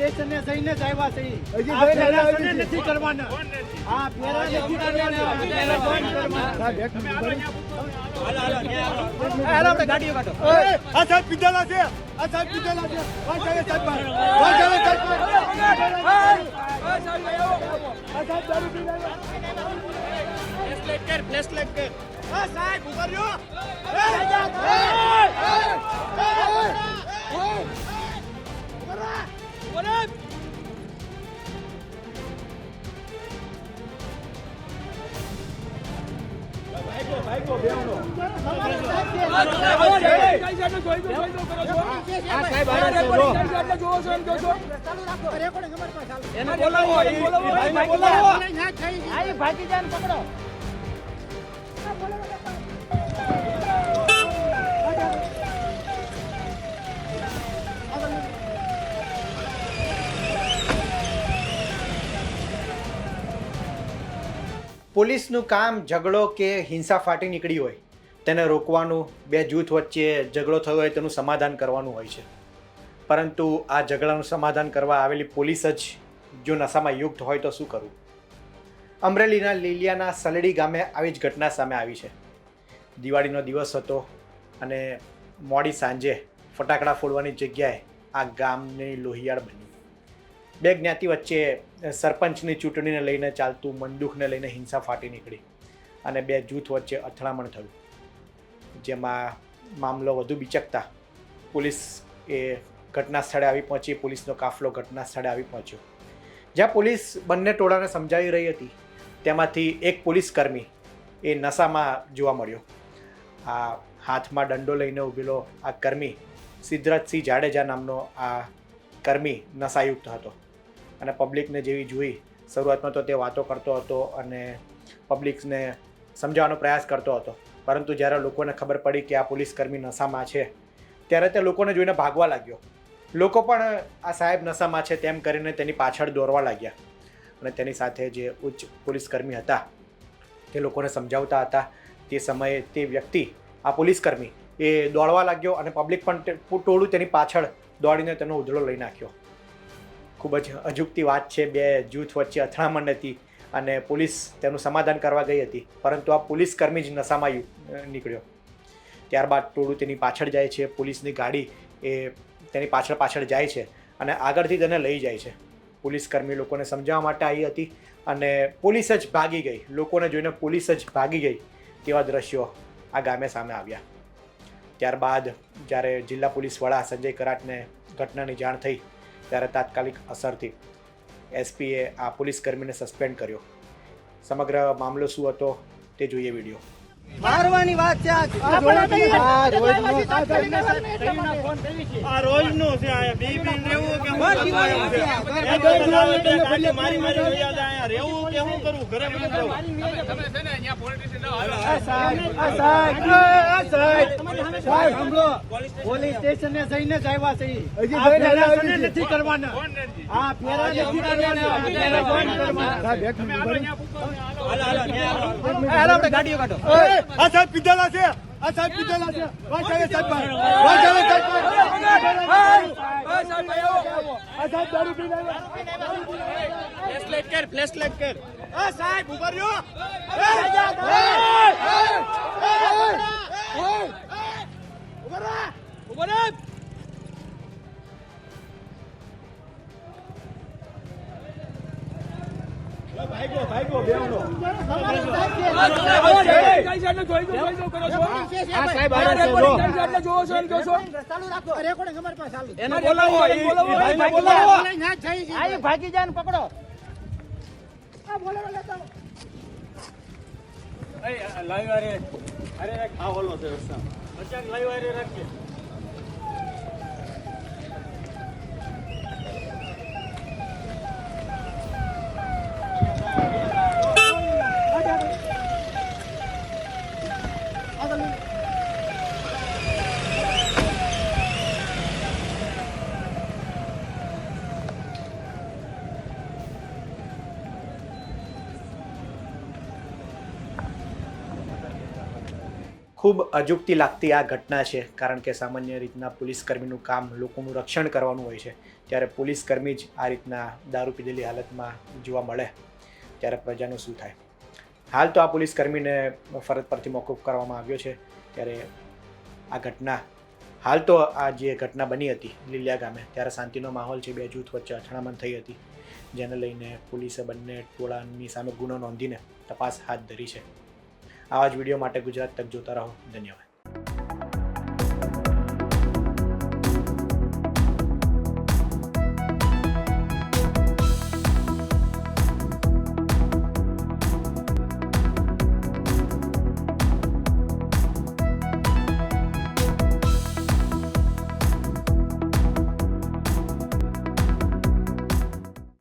સ્ટેશને જઈને જ આવ્યા છે. હજી ફેરા નથી. નથી કરવાના આ ફેરા નથી કરવાના આ. સાહેબ, ગાડીઓ કાઢો આ સાહેબ પીધેલા છે આ સાહેબ પીધેલા છે વાંચ આવે સાહેબ બહાર. વાંચ આવે સાહેબ. આ સાહેબ દારૂ પીને આવ્યા. હા સાહેબ ઊભા રહ્યો એને બોલાવો એ એ એ આઈ ભાગી જાય ને પકડો પોલીસનું કામ ઝઘડો કે હિંસા ફાટી નીકળી હોય, તેને રોકવાનું, બે જૂથ વચ્ચે ઝઘડો થયો હોય તેનું સમાધાન કરવાનું હોય છે. પરંતુ આ ઝઘડાનું સમાધાન કરવા આવેલી પોલીસ જ જો નશામાં યુક્ત હોય તો શું કરવું? અમરેલીના લીલિયાના સલડી ગામે આવી જ ઘટના સામે આવી છે. દિવાળીનો દિવસ હતો અને મોડી સાંજે ફટાકડા ફોડવાની જગ્યાએ આ ગામની લોહિયાળ બની. બે જ્ઞાતિ વચ્ચે સરપંચની ચૂંટણીને લઈને ચાલતું મનદુખને લઈને હિંસા ફાટી નીકળી અને બે જૂથ વચ્ચે અથડામણ થયું. જેમાં મામલો વધુ બિચકતા. પોલીસ એ ઘટના સ્થળે આવી પહોંચી, પોલીસનો કાફલો ઘટના સ્થળે આવી પહોંચ્યો. જ્યાં પોલીસ બંને ટોળાને સમજાવી રહી હતી, તેમાંથી એક પોલીસ કર્મી એ નશામાં જોવા મળ્યો. આ હાથમાં દંડો લઈને ઊભેલો આ કર્મી સિદ્ધરાજસિંહ જાડેજા નામનો આ કર્મી નશાયુક્ત હતો. અને પબ્લિકને જેવી જોઈ, શરૂઆતમાં તો તે વાતો કરતો હતો અને પબ્લિકને સમજાવવાનો પ્રયાસ કરતો હતો. પરંતુ જ્યારે લોકોને ખબર પડી કે આ પોલીસકર્મી નશામાં છે, ત્યારે તે લોકોને જોઈને ભાગવા લાગ્યો. લોકો પણ આ સાહેબ નશામાં છે તેમ કરીને તેની પાછળ દોરવા લાગ્યા. અને તેની સાથે જે ઉચ્ચ પોલીસ કર્મી હતા, તે લોકોને સમજાવતા હતા. તે સમયે તે વ્યક્તિ, આ પોલીસકર્મી એ દોડવા લાગ્યો અને પબ્લિક પણ ટોળું તેની પાછળ દોડીને તેનો ઉધળો લઈ નાખ્યો. ખૂબ જ અજુકતી વાત છે, બે જૂથ વચ્ચે અથડામણ હતી અને પોલીસ તેનું સમાધાન કરવા ગઈ હતી. પરંતુ આ પોલીસ કર્મી જ નશામાં નીકળ્યો. ત્યારબાદ ટોળું તેની પાછળ જાય છે, પોલીસની ગાડી એ તેની પાછળ પાછળ જાય છે અને આગળથી તેને લઈ જાય છે. પોલીસ કર્મી લોકોને સમજાવવા માટે આવી હતી અને પોલીસ જ ભાગી ગઈ. લોકોને જોઈને પોલીસ જ ભાગી ગઈ તેવા દ્રશ્યો આ ગામે સામે આવ્યા. ત્યારબાદ જ્યારે જિલ્લા પોલીસ વડા સંજય કરાટને ઘટનાની જાણ થઈ ત્યારે તાત્કાલિક અસરથી એસપીએ આ પોલીસ કર્મીને સસ્પેન્ડ કર્યો. સમગ્ર મામલો શું હતો તે જોઈએ વીડિયો. મારવાની વાત છે આ રોજ કરી છે. મારી મારી રહેવું કે ઘરે પોલીસ સ્ટેશને જઈને જ આવ્યા છે. હજી નથી. કરવાના. આ ફેરા નથી કરવાના. ગાડીઓ કાઢો. આ સાહેબ પીધેલા છે આ સાહેબ પીધેલા છે આવે સાહેબ. વાંચ આવે સાહેબ બહાર. આ સાહેબ દારૂ પીને. ફ્લેશલાઇટ કર ફ્લેશલાઇટ કર આ સાહેબ ઊભા રહ્યો ભાગ્યો ભાગ્યો બેવનો આ ભાગી જાય પકડો લાઈવ અરે અરે આ ઓલો છે લાઈવ અરે રાખજે ખૂબ અજુકતી લાગતી આ ઘટના છે, કારણ કે સામાન્ય રીતના પોલીસકર્મીનું કામ લોકોનું રક્ષણ કરવાનું હોય છે. ત્યારે પોલીસ કર્મી જ આ રીતના દારૂ પીધેલી હાલતમાં જોવા મળે, ત્યારે પ્રજાનું શું થાય? હાલ તો આ પોલીસ કર્મીને ફરજ પરથી મોકૂફ કરવામાં આવ્યો છે, ત્યારે આ ઘટના, હાલ તો આ જે ઘટના બની હતી લીલિયા ગામે, ત્યારે શાંતિનો માહોલ છે, બે જૂથ વચ્ચે અથડામણ થઈ હતી. જેને લઈને પોલીસે બંને ટોળાની સામે ગુનો નોંધીને તપાસ હાથ ધરી છે. આવા જ વીડિયો માટે ગુજરાત તક જોતા રહો. ધન્યવાદ.